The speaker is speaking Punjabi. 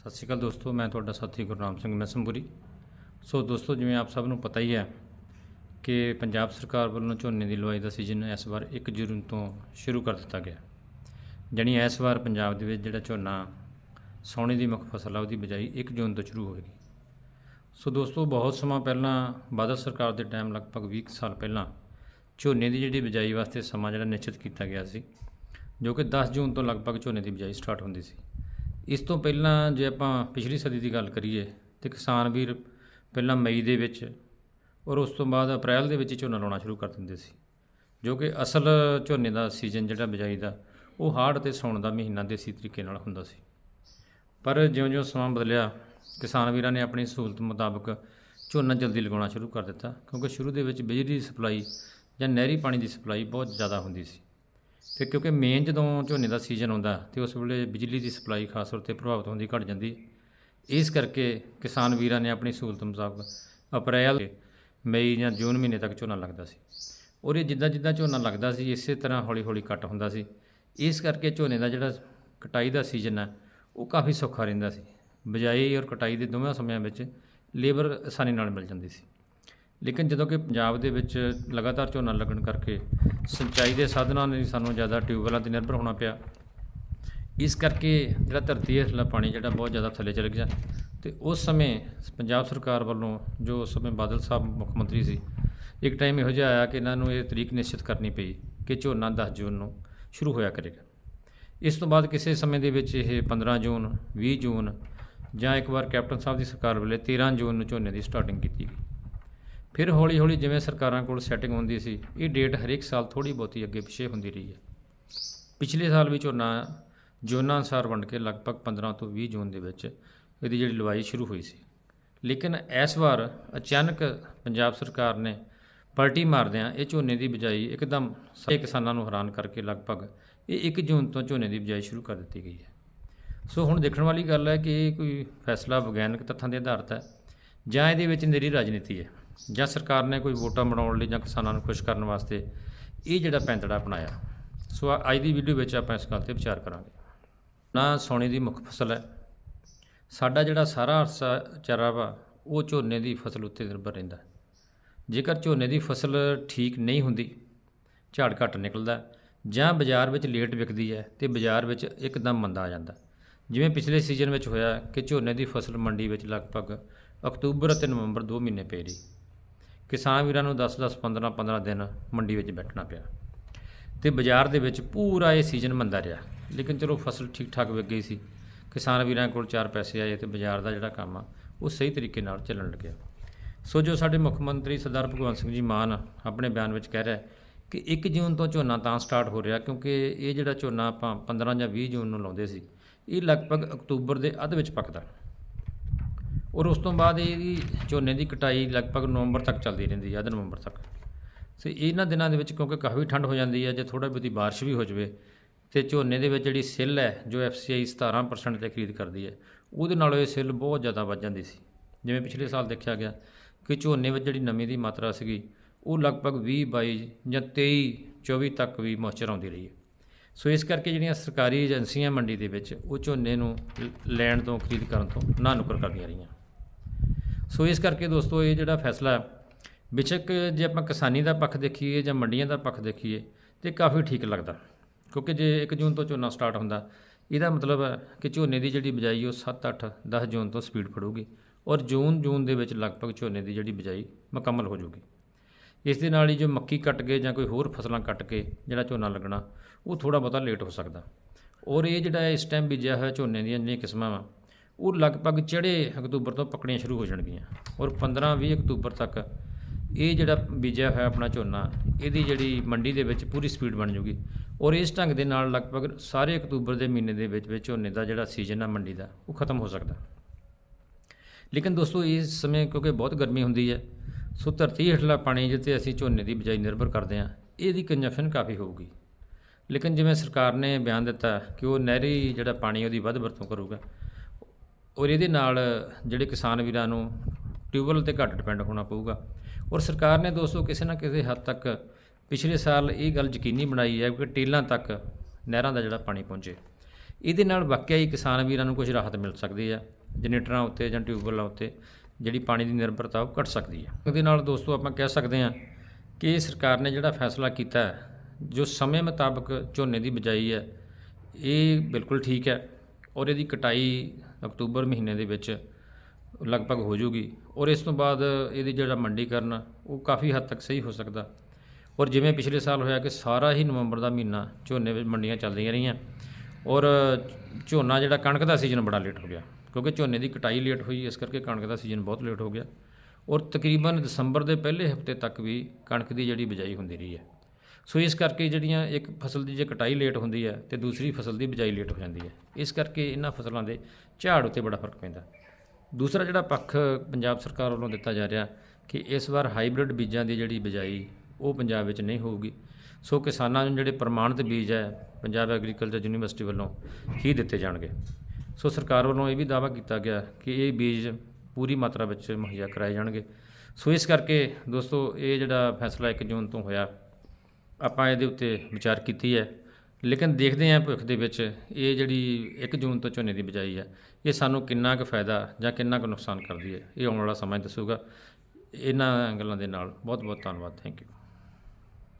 ਸਤਿ ਸ਼੍ਰੀ ਅਕਾਲ ਦੋਸਤੋ, ਮੈਂ ਤੁਹਾਡਾ ਸਾਥੀ ਗੁਰਨਾਮ ਸਿੰਘ ਮੈਸਮਪੁਰੀ ਸੋ ਦੋਸਤੋ, ਜਿਵੇਂ ਆਪ ਸਭ ਨੂੰ ਪਤਾ ਹੀ ਹੈ ਕਿ ਪੰਜਾਬ ਸਰਕਾਰ ਵੱਲੋਂ ਝੋਨੇ ਦੀ ਲਵਾਈ ਦਾ ਸੀਜ਼ਨ ਇਸ ਵਾਰ 1 ਜੂਨ ਤੋਂ ਸ਼ੁਰੂ ਕਰ ਦਿੱਤਾ ਗਿਆ। ਜਾਣੀ ਇਸ ਵਾਰ ਪੰਜਾਬ ਦੇ ਵਿੱਚ ਜਿਹੜਾ ਝੋਨਾ ਸੌਣੀ ਦੀ ਮੁੱਖ ਫਸਲ ਆ, ਉਹਦੀ ਬਿਜਾਈ 1 ਜੂਨ ਤੋਂ ਸ਼ੁਰੂ ਹੋਵੇਗੀ। ਸੋ ਦੋਸਤੋ, ਬਹੁਤ ਸਮਾਂ ਪਹਿਲਾਂ ਬਾਦਲ ਸਰਕਾਰ ਦੇ ਟਾਈਮ ਲਗਭਗ 20 ਕੁ ਸਾਲ ਪਹਿਲਾਂ ਝੋਨੇ ਦੀ ਜਿਹੜੀ ਬਿਜਾਈ ਵਾਸਤੇ ਸਮਾਂ ਜਿਹੜਾ ਨਿਸ਼ਚਿਤ ਕੀਤਾ ਗਿਆ ਸੀ, ਜੋ ਕਿ 10 ਜੂਨ ਤੋਂ ਲਗਭਗ ਝੋਨੇ ਦੀ ਬਿਜਾਈ ਸਟਾਰਟ ਹੁੰਦੀ ਸੀ। ਇਸ ਤੋਂ ਪਹਿਲਾਂ ਜੇ ਆਪਾਂ ਪਿਛਲੀ ਸਦੀ ਦੀ ਗੱਲ ਕਰੀਏ ਤੇ ਕਿਸਾਨ ਵੀਰ ਪਹਿਲਾਂ ਮਈ ਦੇ ਵਿੱਚ ਔਰ ਉਸ ਤੋਂ ਬਾਅਦ ਅਪ੍ਰੈਲ ਦੇ ਵਿੱਚ ਹੀ ਝੋਨਾ ਲਾਉਣਾ ਸ਼ੁਰੂ ਕਰ ਦਿੰਦੇ ਸੀ, ਜੋ ਕਿ ਅਸਲ ਝੋਨੇ ਦਾ ਸੀਜ਼ਨ ਜਿਹੜਾ ਬਿਜਾਈ ਦਾ, ਉਹ ਹਾੜ ਤੇ ਸੌਣ ਦਾ ਮਹੀਨਾ ਦੇਸੀ ਤਰੀਕੇ ਨਾਲ ਹੁੰਦਾ ਸੀ। ਪਰ ਜਿਉਂ-ਜਿਉਂ ਸਮਾਂ ਬਦਲਿਆ, ਕਿਸਾਨ ਵੀਰਾਂ ਨੇ ਆਪਣੀ ਸਹੂਲਤ ਮੁਤਾਬਕ ਝੋਨਾ ਜਲਦੀ ਲਗਾਉਣਾ ਸ਼ੁਰੂ ਕਰ ਦਿੱਤਾ, ਕਿਉਂਕਿ ਸ਼ੁਰੂ ਦੇ ਵਿੱਚ ਬਿਜਲੀ ਦੀ ਸਪਲਾਈ ਜਾਂ ਨਹਿਰੀ ਪਾਣੀ ਦੀ ਸਪਲਾਈ ਬਹੁਤ ਜ਼ਿਆਦਾ ਹੁੰਦੀ ਸੀ। ਤੇ ਕਿਉਂਕਿ ਮੇਨ ਜਦੋਂ ਝੋਨੇ ਦਾ ਸੀਜ਼ਨ ਆਉਂਦਾ ਤੇ ਉਸ ਵੇਲੇ ਬਿਜਲੀ ਦੀ ਸਪਲਾਈ ਖਾਸ ਤੌਰ ਤੇ ਪ੍ਰਭਾਵਿਤ ਹੁੰਦੀ ਘਟ ਜਾਂਦੀ, ਇਸ ਕਰਕੇ ਕਿਸਾਨ ਵੀਰਾਂ ਨੇ ਆਪਣੀ ਸਹੂਲਤ ਮੁਤਾਬਕ ਅਪ੍ਰੈਲ ਮਈ ਜਾਂ ਜੂਨ ਮਹੀਨੇ ਤੱਕ ਝੋਨਾ ਲੱਗਦਾ ਸੀ। ਔਰ ਇਹ ਜਿੱਦਾਂ ਜਿੱਦਾਂ ਝੋਨਾ ਲੱਗਦਾ ਸੀ, ਇਸੇ ਤਰ੍ਹਾਂ ਹੌਲੀ ਹੌਲੀ ਕੱਟ ਹੁੰਦਾ ਸੀ। ਇਸ ਕਰਕੇ ਝੋਨੇ ਦਾ ਜਿਹੜਾ ਕਟਾਈ ਦਾ ਸੀਜ਼ਨ ਹੈ ਉਹ ਕਾਫੀ ਸੌਖਾ ਰਹਿੰਦਾ ਸੀ। ਬਿਜਾਈ ਔਰ ਕਟਾਈ ਦੇ ਦੋਵੇਂ ਸਮਿਆਂ ਵਿੱਚ ਲੇਬਰ ਆਸਾਨੀ ਨਾਲ ਮਿਲ ਜਾਂਦੀ ਸੀ। ਲੇਕਿਨ ਜਦੋਂ ਕਿ ਪੰਜਾਬ ਦੇ ਵਿੱਚ ਲਗਾਤਾਰ ਝੋਨਾ ਲੱਗਣ ਕਰਕੇ ਸਿੰਚਾਈ ਦੇ ਸਾਧਨਾਂ ਨੇ ਸਾਨੂੰ ਜ਼ਿਆਦਾ ਟਿਊਬਵੈੱਲਾਂ ਤੇ ਨਿਰਭਰ ਹੋਣਾ ਪਿਆ। ਇਸ ਕਰਕੇ ਜਿਹੜਾ ਧਰਤੀ ਹੇਠਲਾ ਪਾਣੀ ਜਿਹੜਾ ਬਹੁਤ ਜ਼ਿਆਦਾ ਥੱਲੇ ਚਲ ਗਿਆ। ਤੇ ਉਸ ਸਮੇਂ ਪੰਜਾਬ ਸਰਕਾਰ ਵੱਲੋਂ ਜੋ ਉਸ ਸਮੇਂ ਬਾਦਲ ਸਾਹਿਬ ਮੁੱਖ ਮੰਤਰੀ ਸੀ, ਇੱਕ ਟਾਈਮ ਇਹੋ ਜਿਹਾ ਆਇਆ ਕਿ ਇਹਨਾਂ ਨੂੰ ਇਹ ਤਰੀਕ ਨਿਸ਼ਚਿਤ ਕਰਨੀ ਪਈ ਕਿ ਝੋਨਾ 10 ਜੂਨ ਨੂੰ ਸ਼ੁਰੂ ਹੋਇਆ ਕਰੇਗਾ। ਇਸ ਤੋਂ ਬਾਅਦ ਕਿਸੇ ਸਮੇਂ ਦੇ ਵਿੱਚ ਇਹ 15 ਜੂਨ 20 ਜੂਨ ਜਾਂ ਇੱਕ ਵਾਰ ਕੈਪਟਨ ਸਾਹਿਬ ਦੀ ਸਰਕਾਰ ਵੇਲੇ 13 ਜੂਨ ਨੂੰ ਝੋਨੇ ਦੀ ਸਟਾਰਟਿੰਗ ਕੀਤੀ ਗਈ। ਫਿਰ ਹੌਲੀ ਹੌਲੀ ਜਿਵੇਂ ਸਰਕਾਰਾਂ ਕੋਲ ਸੈਟਿੰਗ ਹੁੰਦੀ ਸੀ, ਇਹ ਡੇਟ ਹਰੇਕ ਸਾਲ ਥੋੜੀ ਬਹੁਤੀ ਅੱਗੇ ਪਿੱਛੇ ਹੁੰਦੀ ਰਹੀ ਹੈ। ਪਿਛਲੇ ਸਾਲ ਵੀ ਝੋਨਾ ਜੂਨਾਂ ਅਨੁਸਾਰ ਵੰਡ ਕੇ ਲਗਭਗ 15 ਤੋਂ 20 ਜੂਨ ਦੇ ਵਿੱਚ ਇਹਦੀ ਜਿਹੜੀ ਲਵਾਈ ਸ਼ੁਰੂ ਹੋਈ ਸੀ। ਲੇਕਿਨ ਇਸ ਵਾਰ ਅਚਾਨਕ ਪੰਜਾਬ ਸਰਕਾਰ ਨੇ ਪਲਟੀ ਮਾਰਦਿਆਂ ਇਹ ਝੋਨੇ ਦੀ ਬਿਜਾਈ ਇੱਕਦਮ ਸਾਰੇ ਕਿਸਾਨਾਂ ਨੂੰ ਹੈਰਾਨ ਕਰਕੇ ਲਗਭਗ ਇਹ 1 ਜੂਨ ਤੋਂ ਝੋਨੇ ਦੀ ਬਿਜਾਈ ਸ਼ੁਰੂ ਕਰ ਦਿੱਤੀ ਗਈ ਹੈ। ਸੋ ਹੁਣ ਦੇਖਣ ਵਾਲੀ ਗੱਲ ਹੈ ਕਿ ਇਹ ਕੋਈ ਫੈਸਲਾ ਵਿਗਿਆਨਕ ਤੱਥਾਂ ਦੇ ਆਧਾਰਤ ਹੈ ਜਾਂ ਇਹਦੇ ਵਿੱਚ ਨਿਰੀ ਰਾਜਨੀਤੀ ਹੈ। ਜਾਂ ਸਰਕਾਰ ਨੇ ਕੋਈ ਵੋਟਾਂ ਬਣਾਉਣ ਲਈ ਜਾਂ ਕਿਸਾਨਾਂ ਨੂੰ ਖੁਸ਼ ਕਰਨ ਵਾਸਤੇ ਇਹ ਜਿਹੜਾ ਪੈਂਤੜਾ ਅਪਣਾਇਆ। ਸੋ ਅੱਜ ਦੀ ਵੀਡੀਓ ਵਿੱਚ ਆਪਾਂ ਇਸ ਗੱਲ ਤੇ ਵਿਚਾਰ ਕਰਾਂਗੇ। ਨਾ ਸੋਨੇ ਦੀ ਮੁੱਖ ਫਸਲ ਹੈ। ਸਾਡਾ ਜਿਹੜਾ ਸਾਰਾ ਅਰਸਾ ਚਾਰਾ ਵਾ, ਉਹ ਝੋਨੇ ਦੀ ਫਸਲ ਉੱਤੇ ਨਿਰਭਰ ਰਹਿੰਦਾ ਜੇਕਰ ਝੋਨੇ ਦੀ ਫਸਲ ਠੀਕ ਨਹੀਂ ਹੁੰਦੀ, ਝਾੜ ਘੱਟ ਨਿਕਲਦਾ ਜਾਂ ਬਾਜ਼ਾਰ ਵਿੱਚ ਲੇਟ ਵਿਕਦੀ ਹੈ ਤੇ ਬਾਜ਼ਾਰ ਵਿੱਚ ਇੱਕਦਮ ਮੰਦਾ ਆ ਜਾਂਦਾ ਜਿਵੇਂ ਪਿਛਲੇ ਸੀਜ਼ਨ ਵਿੱਚ ਹੋਇਆ ਕਿ ਝੋਨੇ ਦੀ ਫਸਲ ਮੰਡੀ ਵਿੱਚ ਲਗਭਗ ਅਕਤੂਬਰ ਅਤੇ ਨਵੰਬਰ ਦੋ ਮਹੀਨੇ ਪਈ ਰਹੀ। ਕਿਸਾਨ ਵੀਰਾਂ ਨੂੰ 10-10 15-15 ਦਿਨ ਮੰਡੀ ਵਿੱਚ ਬੈਠਣਾ ਪਿਆ। ਤੇ ਬਾਜ਼ਾਰ ਦੇ ਵਿੱਚ ਪੂਰਾ ਇਹ ਸੀਜ਼ਨ ਮੰਦਾ ਰਿਹਾ। ਲੇਕਿਨ ਚਲੋ ਫਸਲ ਠੀਕ ਠਾਕ ਵਿਕ ਗਈ ਸੀ। ਕਿਸਾਨ ਵੀਰਾਂ ਕੋਲ ਚਾਰ ਪੈਸੇ ਆਏ ਤੇ ਬਾਜ਼ਾਰ ਦਾ ਜਿਹੜਾ ਕੰਮ ਆ, ਉਹ ਸਹੀ ਤਰੀਕੇ ਨਾਲ ਚੱਲਣ ਲੱਗਿਆ। ਸੋ ਜੋ ਸਾਡੇ ਮੁੱਖ ਮੰਤਰੀ ਸਰਦਾਰ ਭਗਵੰਤ ਸਿੰਘ ਜੀ ਮਾਨ ਆਪਣੇ ਬਿਆਨ ਵਿੱਚ ਕਹਿ ਰਿਹਾ ਕਿ 1 ਜੂਨ ਤੋਂ ਝੋਨਾ ਤਾਂ ਸਟਾਰਟ ਹੋ ਰਿਹਾ, ਕਿਉਂਕਿ ਇਹ ਜਿਹੜਾ ਝੋਨਾ ਆਪਾਂ 15 ਜਾਂ 20 ਜੂਨ ਨੂੰ ਲਾਉਂਦੇ ਸੀ, ਇਹ ਲਗਭਗ ਅਕਤੂਬਰ ਦੇ ਅੱਧ ਵਿੱਚ ਪੱਕਦਾ। ਔਰ ਉਸ ਤੋਂ ਬਾਅਦ ਇਹਦੀ ਝੋਨੇ ਦੀ ਕਟਾਈ ਲਗਭਗ ਨਵੰਬਰ ਤੱਕ ਚੱਲਦੀ ਰਹਿੰਦੀ ਹੈ ਅੱਧ ਨਵੰਬਰ ਤੱਕ। ਸੋ ਇਹਨਾਂ ਦਿਨਾਂ ਦੇ ਵਿੱਚ ਕਿਉਂਕਿ ਕਾਫੀ ਠੰਡ ਹੋ ਜਾਂਦੀ ਹੈ ਜੇ ਥੋੜਾ ਬਹੁਤੀ ਬਾਰਿਸ਼ ਵੀ ਹੋ ਜਾਵੇ, ਤੇ ਝੋਨੇ ਦੇ ਵਿੱਚ ਜਿਹੜੀ ਸਿੱਲ ਹੈ, ਜੋ FCI 17% ਤੇ ਖਰੀਦ ਕਰਦੀ ਹੈ, ਉਹਦੇ ਨਾਲੋਂ ਇਹ ਸਿੱਲ ਬਹੁਤ ਜ਼ਿਆਦਾ ਵੱਧ ਜਾਂਦੀ ਸੀ। ਜਿਵੇਂ ਪਿਛਲੇ ਸਾਲ ਦੇਖਿਆ ਗਿਆ ਕਿ ਝੋਨੇ ਵਿੱਚ ਜਿਹੜੀ ਨਮੀ ਦੀ ਮਾਤਰਾ ਸੀਗੀ, ਉਹ ਲਗਭਗ 20 22 ਜਾਂ 23 24 ਤੱਕ ਵੀ ਮੋਇਸਚਰ ਆਉਂਦੀ ਰਹੀ ਹੈ। ਸੋ ਇਸ ਕਰਕੇ ਜਿਹੜੀਆਂ ਸਰਕਾਰੀ ਏਜੰਸੀਆਂ ਮੰਡੀ ਦੇ ਵਿੱਚ ਉਹ ਝੋਨੇ ਨੂੰ ਲੈਣ ਤੋਂ, ਖਰੀਦ ਕਰਨ ਤੋਂ ਨਾ ਨੁਕਰ ਕਰਦੀਆਂ ਰਹੀਆਂ। ਸੋ ਇਸ ਕਰਕੇ ਦੋਸਤੋ ਇਹ ਜਿਹੜਾ ਫੈਸਲਾ ਹੈ, ਬੇਸ਼ੱਕ ਜੇ ਆਪਾਂ ਕਿਸਾਨੀ ਦਾ ਪੱਖ ਦੇਖੀਏ ਜਾਂ ਮੰਡੀਆਂ ਦਾ ਪੱਖ ਦੇਖੀਏ ਤੇ ਕਾਫੀ ਠੀਕ ਲੱਗਦਾ। ਕਿਉਂਕਿ ਜੇ 1 ਜੂਨ ਤੋਂ ਝੋਨਾ ਸਟਾਰਟ ਹੁੰਦਾ ਇਹਦਾ ਮਤਲਬ ਹੈ ਕਿ ਝੋਨੇ ਦੀ ਜਿਹੜੀ ਬਿਜਾਈ ਉਹ 7 8 10 ਜੂਨ ਤੋਂ ਸਪੀਡ ਫੜੂਗੀ ਔਰ ਜੂਨ ਜੂਨ ਦੇ ਵਿੱਚ ਲਗਭਗ ਝੋਨੇ ਦੀ ਜਿਹੜੀ ਬਿਜਾਈ ਮੁਕੰਮਲ ਹੋ ਜਾਊਗੀ। ਇਸ ਦੇ ਨਾਲ ਹੀ ਜੋ ਮੱਕੀ ਕੱਟ ਕੇ ਜਾਂ ਕੋਈ ਹੋਰ ਫਸਲਾਂ ਕੱਟ ਕੇ ਜਿਹੜਾ ਝੋਨਾ ਲੱਗਣਾ ਉਹ ਥੋੜਾ ਬਹੁਤਾ ਲੇਟ ਹੋ ਸਕਦਾ। ਔਰ ਇਹ ਜਿਹੜਾ ਇਸ ਟਾਈਮ ਬੀਜਿਆ ਹੋਇਆ ਝੋਨੇ ਦੀਆਂ ਜਿਹੜੀਆਂ ਕਿਸਮਾਂ ਵਾ ਉਹ ਲਗਭਗ ਚੜ੍ਹੇ ਅਕਤੂਬਰ ਤੋਂ ਪੱਕਣੀਆਂ ਸ਼ੁਰੂ ਹੋ ਜਾਣਗੀਆਂ। ਔਰ 15-20 ਅਕਤੂਬਰ ਤੱਕ ਇਹ ਜਿਹੜਾ ਬੀਜਿਆ ਹੋਇਆ ਆਪਣਾ ਝੋਨਾ, ਇਹਦੀ ਜਿਹੜੀ ਮੰਡੀ ਦੇ ਵਿੱਚ ਪੂਰੀ ਸਪੀਡ ਬਣ ਜੂਗੀ। ਔਰ ਇਸ ਢੰਗ ਦੇ ਨਾਲ ਲਗਭਗ ਸਾਰੇ ਅਕਤੂਬਰ ਦੇ ਮਹੀਨੇ ਦੇ ਵਿੱਚ ਵਿੱਚ ਝੋਨੇ ਦਾ ਜਿਹੜਾ ਸੀਜ਼ਨ ਆ ਮੰਡੀ ਦਾ, ਉਹ ਖਤਮ ਹੋ ਸਕਦਾ। ਲੇਕਿਨ ਦੋਸਤੋ, ਇਸ ਸਮੇਂ ਕਿਉਂਕਿ ਬਹੁਤ ਗਰਮੀ ਹੁੰਦੀ ਹੈ, ਸੋ ਧਰਤੀ ਹੇਠਲਾ ਪਾਣੀ ਜਿੱਤੇ ਅਸੀਂ ਝੋਨੇ ਦੀ ਬਿਜਾਈ ਨਿਰਭਰ ਕਰਦੇ ਹਾਂ, ਇਹਦੀ ਕੰਜਪਸ਼ਨ ਕਾਫੀ ਹੋਊਗੀ। ਲੇਕਿਨ ਜਿਵੇਂ ਸਰਕਾਰ ਨੇ ਬਿਆਨ ਦਿੱਤਾ ਕਿ ਉਹ ਨਹਿਰੀ ਜਿਹੜਾ ਪਾਣੀ ਉਹਦੀ ਵੱਧ ਵਰਤੋਂ ਕਰੂਗਾ ਔਰ ਇਹਦੇ ਨਾਲ ਜਿਹੜੇ ਕਿਸਾਨ ਵੀਰਾਂ ਨੂੰ ਟਿਊਬਵੈੱਲ ਤੇ ਘੱਟ ਡਿਪੈਂਡ ਹੋਣਾ ਪਊਗਾ। ਔਰ ਸਰਕਾਰ ਨੇ ਦੋਸਤੋ ਕਿਸੇ ਨਾ ਕਿਸੇ ਹੱਦ ਤੱਕ ਪਿਛਲੇ ਸਾਲ ਇਹ ਗੱਲ ਯਕੀਨੀ ਬਣਾਈ ਹੈ ਕਿ ਟੇਲਾਂ ਤੱਕ ਨਹਿਰਾਂ ਦਾ ਜਿਹੜਾ ਪਾਣੀ ਪਹੁੰਚੇ। ਇਹਦੇ ਨਾਲ ਵਾਕਿਆ ਹੀ ਕਿਸਾਨ ਵੀਰਾਂ ਨੂੰ ਕੁਝ ਰਾਹਤ ਮਿਲ ਸਕਦੀ ਹੈ, ਜਨਰੇਟਰਾਂ ਉੱਤੇ ਜਾਂ ਟਿਊਬਵੈੱਲਾਂ ਉੱਤੇ, ਜਿਹੜੀ ਪਾਣੀ ਦੀ ਨਿਰਭਰਤਾ ਉਹ ਘਟ ਸਕਦੀ ਹੈ। ਉਹਦੇ ਨਾਲ ਦੋਸਤੋ ਆਪਾਂ ਕਹਿ ਸਕਦੇ ਹਾਂ ਕਿ ਸਰਕਾਰ ਨੇ ਜਿਹੜਾ ਫੈਸਲਾ ਕੀਤਾ ਹੈ, ਜੋ ਸਮੇਂ ਮੁਤਾਬਕ ਝੋਨੇ ਦੀ ਬਿਜਾਈ ਹੈ, ਇਹ ਬਿਲਕੁਲ ਠੀਕ ਹੈ ਔਰ ਇਹਦੀ ਕਟਾਈ ਅਕਤੂਬਰ ਮਹੀਨੇ ਦੇ ਵਿੱਚ ਲਗਭਗ ਹੋ ਜੂਗੀ ਔਰ ਇਸ ਤੋਂ ਬਾਅਦ ਇਹਦੀ ਜਿਹੜਾ ਮੰਡੀਕਰਨ ਆ, ਉਹ ਕਾਫੀ ਹੱਦ ਤੱਕ ਸਹੀ ਹੋ ਸਕਦਾ। ਔਰ ਜਿਵੇਂ ਪਿਛਲੇ ਸਾਲ ਹੋਇਆ ਕਿ ਸਾਰਾ ਹੀ ਨਵੰਬਰ ਦਾ ਮਹੀਨਾ ਝੋਨੇ ਵਿੱਚ ਮੰਡੀਆਂ ਚੱਲਦੀਆਂ ਰਹੀਆਂ ਔਰ ਝੋਨਾ ਜਿਹੜਾ ਕਣਕ ਦਾ ਸੀਜ਼ਨ ਬੜਾ ਲੇਟ ਹੋ ਗਿਆ ਕਿਉਂਕਿ ਝੋਨੇ ਦੀ ਕਟਾਈ ਲੇਟ ਹੋਈ ਇਸ ਕਰਕੇ ਕਣਕ ਦਾ ਸੀਜ਼ਨ ਬਹੁਤ ਲੇਟ ਹੋ ਗਿਆ। ਔਰ ਤਕਰੀਬਨ ਦਸੰਬਰ ਦੇ ਪਹਿਲੇ ਹਫ਼ਤੇ ਤੱਕ ਵੀ ਕਣਕ ਦੀ ਜਿਹੜੀ ਬਿਜਾਈ ਹੁੰਦੀ ਰਹੀ ਹੈ। ਸੋ ਇਸ ਕਰਕੇ ਜਿਹੜੀਆਂ ਇੱਕ ਫਸਲ ਦੀ ਜੇ ਕਟਾਈ ਲੇਟ ਹੁੰਦੀ ਹੈ ਤੇ ਦੂਸਰੀ ਫਸਲ ਦੀ ਬਿਜਾਈ ਲੇਟ ਹੋ ਜਾਂਦੀ ਹੈ। ਇਸ ਕਰਕੇ ਇਹਨਾਂ ਫਸਲਾਂ ਦੇ ਝਾੜ ਉੱਤੇ ਬੜਾ ਫ਼ਰਕ ਪੈਂਦਾ। ਦੂਸਰਾ ਜਿਹੜਾ ਪੱਖ ਪੰਜਾਬ ਸਰਕਾਰ ਵੱਲੋਂ ਦਿੱਤਾ ਜਾ ਰਿਹਾ ਕਿ ਇਸ ਵਾਰ ਹਾਈਬ੍ਰਿਡ ਬੀਜਾਂ ਦੀ ਜਿਹੜੀ ਬਿਜਾਈ ਉਹ ਪੰਜਾਬ ਵਿੱਚ ਨਹੀਂ ਹੋਊਗੀ। ਸੋ ਕਿਸਾਨਾਂ ਨੂੰ ਜਿਹੜੇ ਪ੍ਰਮਾਣਿਤ ਬੀਜ ਹੈ ਪੰਜਾਬ ਐਗਰੀਕਲਚਰ ਯੂਨੀਵਰਸਿਟੀ ਵੱਲੋਂ ਹੀ ਦਿੱਤੇ ਜਾਣਗੇ। ਸੋ ਸਰਕਾਰ ਵੱਲੋਂ ਇਹ ਵੀ ਦਾਅਵਾ ਕੀਤਾ ਗਿਆ ਕਿ ਇਹ ਬੀਜ ਪੂਰੀ ਮਾਤਰਾ ਵਿੱਚ ਮੁਹੱਈਆ ਕਰਾਏ ਜਾਣਗੇ। ਸੋ ਇਸ ਕਰਕੇ ਦੋਸਤੋ ਇਹ ਜਿਹੜਾ ਫੈਸਲਾ 1 ਜੂਨ ਤੋਂ ਹੋਇਆ ਆਪਾਂ ਇਹਦੇ ਉੱਤੇ ਵਿਚਾਰ ਕੀਤੀ ਹੈ। ਲੇਕਿਨ ਦੇਖਦੇ ਹਾਂ ਭਵਿੱਖ ਦੇ ਵਿੱਚ ਇਹ ਜਿਹੜੀ 1 ਜੂਨ ਤੋਂ ਝੋਨੇ ਦੀ ਬਿਜਾਈ ਹੈ, ਇਹ ਸਾਨੂੰ ਕਿੰਨਾ ਕੁ ਫਾਇਦਾ ਜਾਂ ਕਿੰਨਾ ਕੁ ਨੁਕਸਾਨ ਕਰਦੀ ਹੈ, ਇਹ ਆਉਣ ਵਾਲਾ ਸਮਾਂ ਦੱਸੂਗਾ। ਇਹਨਾਂ ਗੱਲਾਂ ਦੇ ਨਾਲ ਬਹੁਤ ਬਹੁਤ ਧੰਨਵਾਦ। Thank you